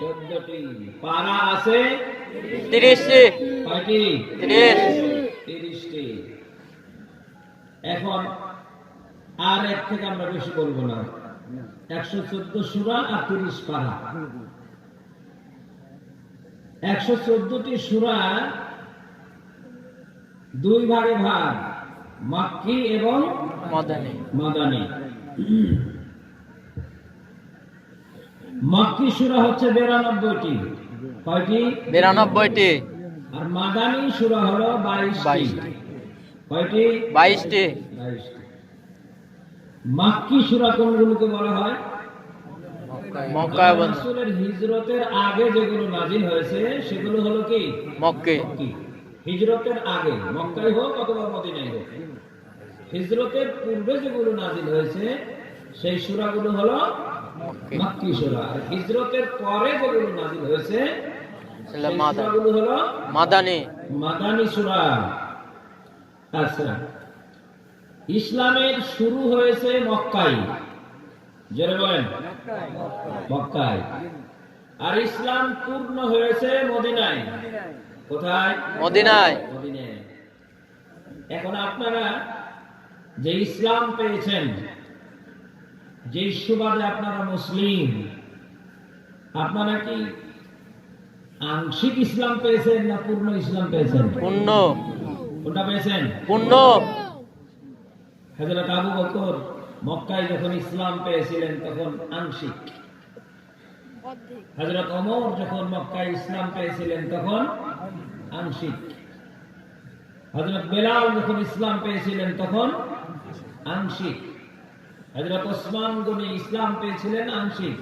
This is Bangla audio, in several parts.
চোদ্দটি। পারা আছে? তিরিশটি। কয়টি? তিরিশ। তিরিশটি। এখন আর এক থেকে আমরা বেশি বলব না। একশো চোদ্দ সুরা আর তিরিশ পারা। একশো চোদ্দটি সুরা দুই ভাগে ভাগ মাক্কি এবং মদনী। মাদানি। মাক্কি সুরা হচ্ছে বিরানব্বইটি? কয়টি? বিরানব্বইটি। আর মাদানি সুরা হলো। কয়টি? বাইশটি। মাক্কি সুরা কোনগুলোকে বলা হয়? মক্কা এবং রাসূলের হিজরতের আগে যেগুলো নাজিল হয়েছে সেগুলো হলো কি? মক্কে। হিজরতের আগে মক্কাই হোক অথবা মদিনাই হোক। হিজরতের পূর্বে যেগুলো নাজিল হয়েছে সেই সূরাগুলো হলো মক্কে মাক্কি সূরা আর হিজরতের পরে যেগুলো নাজিল হয়েছে। সেগুলো সেই মাদানী। সূরাগুলো হলো মাদানী। মাদানী সূরা। আচ্ছা। ইসলামের শুরু হয়েছে মক্কায়। জেনে বলেন। মক্কায়। আর ইসলাম পূর্ণ হয়েছে মদিনায়। কোথায়? মদিনায়। মদিনায়। এখন আপনারা যে ইসলাম পেয়েছেন যে সুবাদে আপনারা মুসলিম আপনারা কি আংশিক ইসলাম পেয়েছেন না পূর্ণ ইসলাম পেয়েছেন? পূর্ণ। কোনটা পেয়েছেন? পূর্ণ। হযরত আবু বকর মক্কায় যখন ইসলাম পেয়েছিলেন তখন আংশিক। হযরত ওমর যখন মক্কায় ইসলাম পেয়েছিলেন তখন আংশিক। হযরত বেলাল যখন ইসলাম পেয়েছিলেন তখন আংশিক। হযরত ওসমান গনি ইসলাম পেয়েছিলেন আংশিক।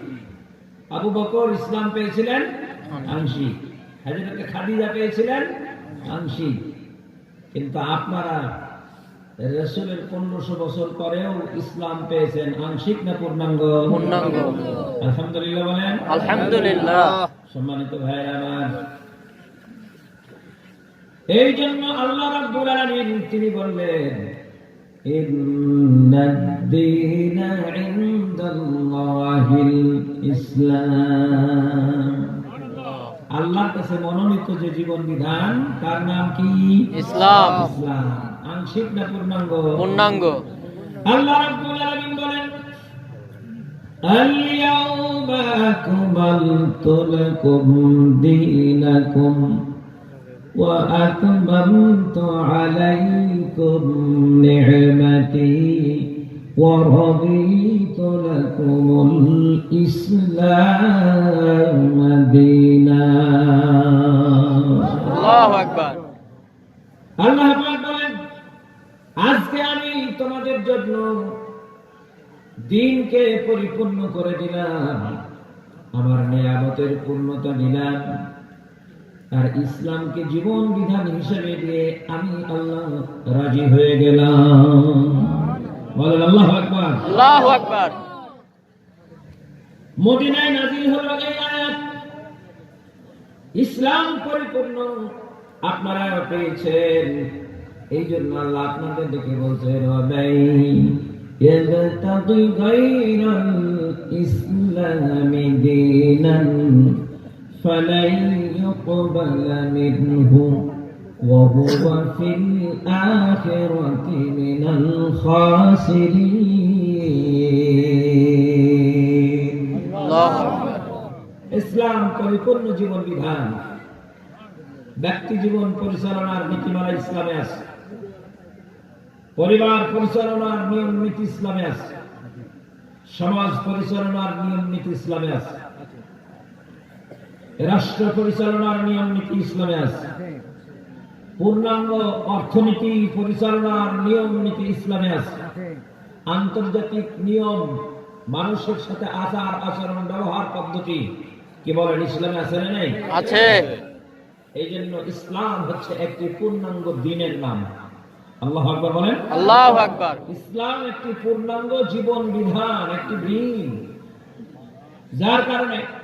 আবু বকর ইসলাম পেয়েছিলেন আংশিক। হযরত খাদিজা পেয়েছিলেন আংশিক। কিন্তু আপনারা রসুলের পনেরোশো বছর পরেও ইসলাম পেয়েছেন আংশিক না পূর্ণাঙ্গ? পূর্ণাঙ্গ। আলহামদুলিল্লাহ বলেন। আলহামদুলিল্লাহ। সম্মানিত ভাইয়ের আমার। এই জন্য আল্লাহ রাব্বুল আলামিন তিনি বললেন ইন্নাদ-দীনা ইনদাল্লাহিল ইসলাম আল্লাহর কাছে মনোনীত যে জীবন বিধান তার নাম কি ইসলাম ইসলাম আংশিক না পূর্ণাঙ্গ পূর্ণাঙ্গ আল্লাহ রাব্বুল আলামিন বলেন اليوم أكملت لكم دينكم وأتممت عليكم نعمتي ورضيت لكم الإسلام دينا আল্লাহু আকবার আল্লাহ পাক বলেন আজকে আমি তোমাদের জন্য দিনকে পরিপূর্ণ করে দিলাম আমার নিয়ামতের পূর্ণতা দিলাম আর ইসলামকে জীবন বিধান হিসেবে দিয়ে আমি আল্লাহ রাজি হয়ে গেলাম বলেন আল্লাহ আকবার আল্লাহু আকবার মদিনায় নাজিল হলো এই আয়াত ইসলাম পরিপূর্ণ আপনারা পেয়েছেন এই জন্য আল্লাহ আপনাদের দেখে বলছেন ওয়ালাই يبتغي غير الإسلام دينا فلن يقبل منه وهو في الآخرة من الخاسرين আল্লাহু আকবার ইসলাম পরিপূর্ণ জীবন বিধান ব্যক্তি জীবন পরিচালনার নীতিমালা ইসলামে আছে পরিবার পরিচালনার নিয়ম নীতি ইসলামে আছে সমাজ পরিচালনার নিয়ম নীতি ইসলামে আছে রাষ্ট্র পরিচালনার নিয়ম নীতি ইসলামে আছে। পূর্ণাঙ্গ অর্থনীতি পরিচালনার নিয়ম নীতি ইসলামে আছে। আন্তর্জাতিক নিয়ম মানুষের সাথে আচার আচরণ ব্যবহার পদ্ধতি কি বলেন ইসলামে আছে না নেই? আছে। এই জন্য ইসলাম হচ্ছে একটি পূর্ণাঙ্গ দিনের নাম। আল্লাহ আকবর বলেন? আল্লাহু আকবার। ইসলাম একটি পূর্ণাঙ্গ জীবন বিধান একটি দিন। যার কারণে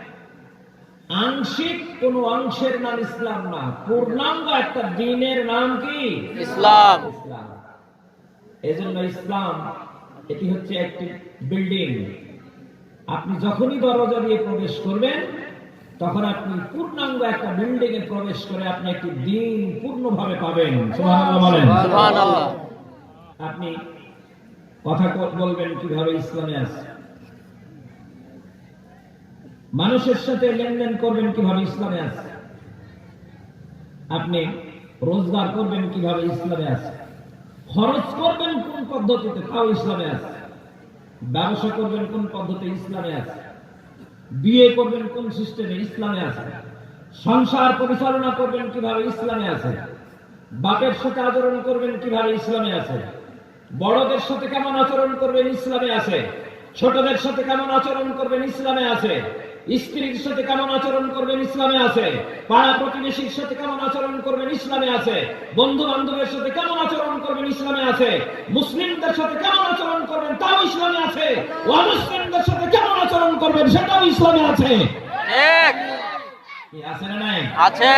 আংশিক কোন অংশের নাম ইসলাম না। পূর্ণাঙ্গ একটা দিনের নাম কি? ইসলাম। ইসলাম। এজন্য ইসলাম এটি হচ্ছে একটি বিল্ডিং। আপনি যখনই দরজা দিয়ে প্রবেশ করবেন তখন আপনি পূর্ণাঙ্গ একটা বিল্ডিং এ প্রবেশ করে আপনি একটি দিন পূর্ণভাবে পাবেন। আপনি কথা বলবেন কীভাবে ইসলামে আছে মানুষের সাথে লেনদেন করবেন কীভাবে ইসলামে আছে? আপনি রোজগার করবেন কীভাবে ইসলামে আছে? খরচ করবেন কোন পদ্ধতিতে, তাও ইসলামে আছে। ব্যবসা করবেন কোন পদ্ধতি ইসলামে আছে। বিয়ে করবেন কোন সিস্টেমে, ইসলামে আছে। সংসার পরিচালনা করবেন কীভাবে, ইসলামে আছে। বাপের সাথে আচরণ করবেন কীভাবে, ইসলামে আছে। বড়দের সাথে কেমন আচরণ করবেন, ইসলামে আছে। ছোটদের সাথে কেমন আচরণ করবেন, ইসলামে আছে। স্ত্রীর সাথে কেমন আচরণ করবেন ইসলামে আছে? পাড়া প্রতিবেশীর সাথে কেমন আচরণ করবেন ইসলামে আছে? বন্ধু বান্ধবের সাথে কেমন আচরণ করবেন ইসলামে আছে? মুসলিমদের সাথে কেমন আচরণ করবেন তাও ইসলামে আছে? অমুসলিমদের সাথে কেমন আচরণ করবেন সেটাও ইসলামে আছে? আছে না নাই? আছে।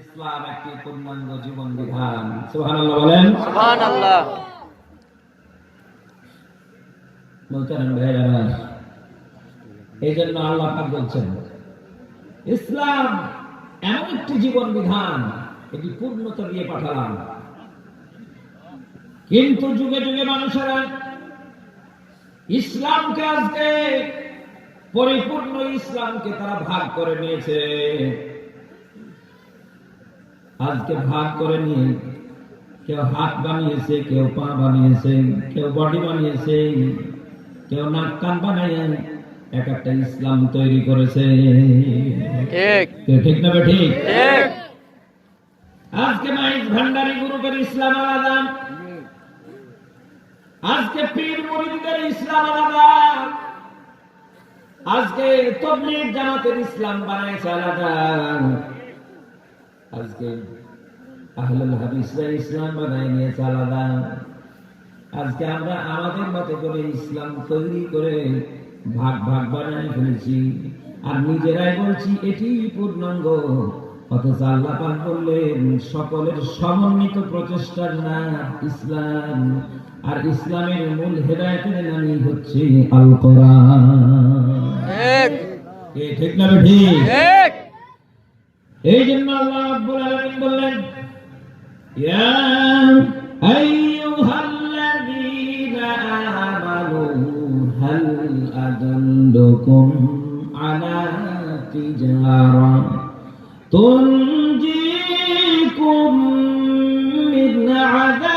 ইসলাম একটি পূর্ণাঙ্গ জীবন বিধান। সুবহানাল্লাহ বলেন। সুবহানাল্লাহ। বলতেন ভাইরা এই জন্য আল্লাহ বলছেন, ইসলাম এমন একটি জীবন বিধান এটি পূর্ণতা দিয়ে পাঠালাম। কিন্তু যুগে যুগে মানুষেরা ইসলামকে আজকে পরিপূর্ণ ইসলামকে তারা ভাগ করে নিয়েছে। আজকে ভাগ করে নিয়ে কেউ হাত বানিয়েছে, কেউ পা বানিয়েছে, কেউ বডি বানিয়েছে, কেউ নাক কান বানায় এক একটা ইসলাম তৈরি করেছে। ঠিক। না ঠিক। আজকে মাইজ ভান্ডারী গ্রুপের ইসলাম আলাদা। আজকে পীর মুরিদদের ইসলাম আলাদা। আজকে তবলিগ জামাতের ইসলাম বানাইছে আলাদা। আজকে আহলুল হাদিসরা ইসলাম বানাই নিয়েছে আলাদা। আজকে আমরা আমাদের মতো করে ইসলাম তৈরি করে ভাগ ভাগ বানাই ফেলেছি। আর নিজেরাই বলছি এটি পূর্ণাঙ্গ। অথচ আল্লাহ পাক বললেন সকলের সমন্বিত প্রচেষ্টার নাম ইসলাম। আর ইসলামের মূল হেদায়তের নামই হচ্ছে আল কোরআন ঠিক না ঠিক? এই জন্য আল্লাহ রাব্বুল আলামিন বললেন ইয়া আইয়ুহাল্লাযীনা হাল আদল্লুকুম আলা তিজারা তুনজিকুম মিন আযাবিন